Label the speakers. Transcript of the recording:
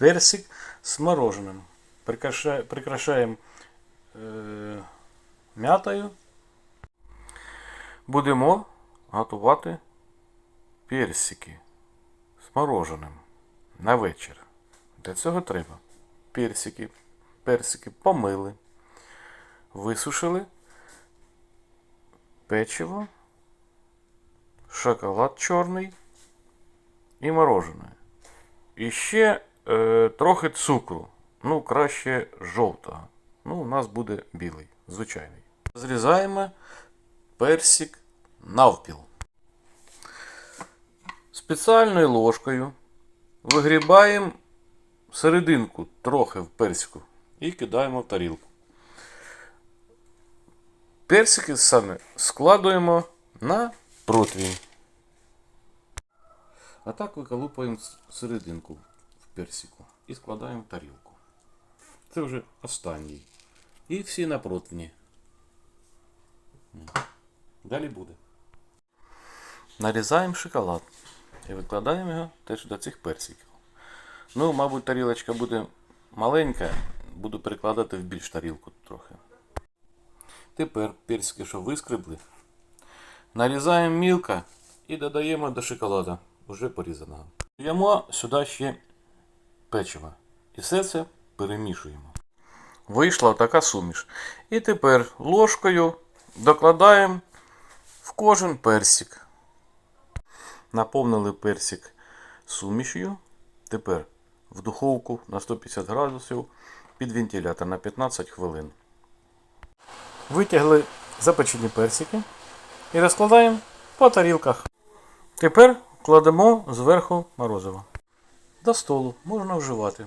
Speaker 1: персик з мороженим. Прикрашаємо, прикрашаємо е, м'ятою. Будемо готувати персики з мороженим на вечір. Для цього треба персики, персики помили, висушили, печиво, шоколад чорний і морожене. І ще трохи цукру. Ну, краще жовтого. Ну, у нас буде білий, звичайний. Зрізаємо персик навпіл. Спеціальною ложкою вигрібаємо серединку трохи в персику і кидаємо в тарілку. Персики саме складуємо на противень. А так виколупаємо серединку персику і складаємо в тарілку. Це вже останній. І всі на противні. Далі буде. Нарізаємо шоколад і викладаємо його теж до цих персиків. Ну, мабуть, тарілочка буде маленька, буду перекладати в більш тарілку трохи. Тепер персики, що вискребли, нарізаємо мілко і додаємо до шоколада, вже порізаного. Даємо сюди ще печиво. І все це перемішуємо. Вийшла така суміш. І тепер ложкою докладаємо в кожен персик. Наповнили персик сумішю. Тепер в духовку на 150 градусів під вентилятор на 15 хвилин. Витягли запечені персики і розкладаємо по тарілках. Тепер кладемо зверху морозиво. До столу можна вживати.